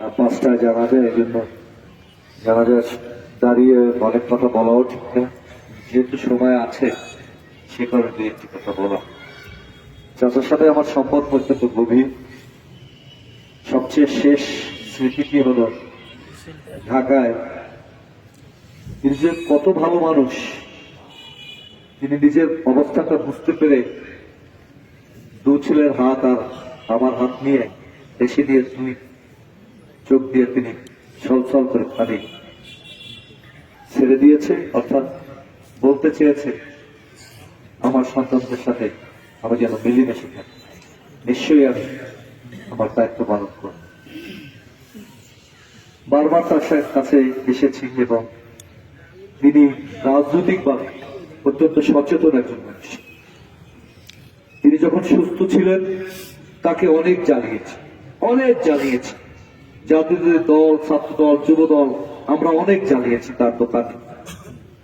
আর পাঁচটায় জানা যায় এই জন্য জানা যায় দাঁড়িয়ে অনেক কথা বলাও ঠিক না যেহেতু সময় আছে, সে কারণে দু একটি কথা বলা। চাচার সাথে আমার সম্পর্ক অত্যন্ত গভীর। সবচেয়ে শেষ স্মৃতিটি হলো? ঢাকায়। তিনি যে কত ভালো মানুষ। তিনি নিজের অবস্থাটা বুঝতে পেরে দু ছেলের হাত আর আমার হাত নিয়ে এসে দিয়ে দুই চোখ দিয়ে তিনি ছলছল করে পানি ছেড়ে দিয়েছে, অর্থাৎ বলতে চেয়েছে, আমার সন্তানদের সাথে আমি যেন মিলেমিশে থাকি। নিশ্চয়ই আমি আমার দায়িত্ব পালন করব। বারবার তার সা- কাছে এসেছি এবং তিনি রাজনৈতিকভাবে অত্যন্ত সচেতন একজন মানুষ। তিনি যখন সুস্থ ছিলেন, তাকে অনেক জানিয়েছে অনেক জানিয়েছে। জাতীয় দল ছাত্র দল যুব দল আমরা অনেক জানিয়েছি তার দোকান।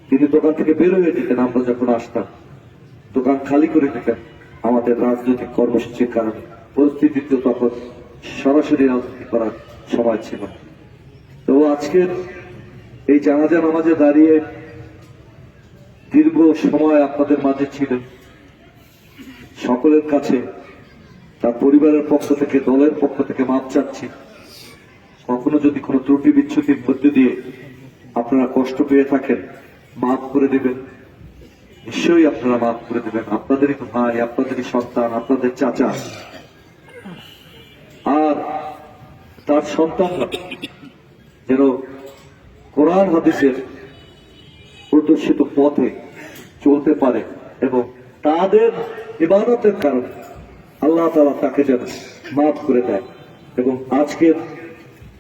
তিনি দোকান থেকে বের হয়ে যেতেন, আমরা যখন আসতাম। দোকান খালি করে দিতেন আমাদের রাজনৈতিক কর্মসূচির কারণে। পরিস্থিতিতে তখন সরাসরি রাজনীতি করার সময় ছিল তো আজকের এই জানাজা নামাজে দাঁড়িয়ে দীর্ঘ সময় আপনাদের মাঝে ছিলেন। সকলের কাছে, তার পরিবারের পক্ষ থেকে, দলের পক্ষ থেকে মাপ চাচ্ছি। কখনো যদি কোনো ত্রুটি বিচ্ছুতির মধ্যে দিয়ে আপনারা কষ্ট পেয়ে থাকেন, মাফ করে দেবেন। নিশ্চয়ই আপনারা মাফ করে দেবেন। আপনাদেরই ভাই, আপনাদেরই সন্তান, আপনাদের চাচা। আর তার সন্তানরা যেন কোরআন হাদিসের প্রদর্শিত পথে চলতে পারে এবং তাদের ইবাদতের কারণে আল্লাহ তালা তাকে যেন মাফ করে দেয় এবং আজকের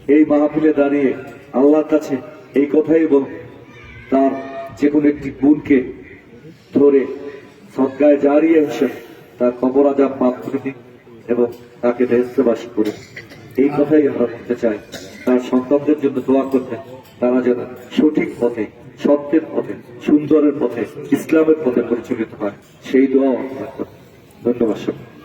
এই মাহফিলে দাঁড়িয়ে আল্লাহর কাছে এই কথাই বলব। তার যে কোনো একটি গুণকে ধরে সৎকায় জারিয়ে হিসেবে তার কবর আজাব মাফ করে দিন এবং তাকে দেশবাসী করে এই কথাই আমরা বলতে চাই। তার সন্তানদের জন্য দোয়া করবেন। তারা যেন সঠিক পথে, সত্যের পথে, সুন্দরের পথে, ইসলামের পথে পরিচালিত হয়। সেই দোয়া। ধন্যবাদ সবাই।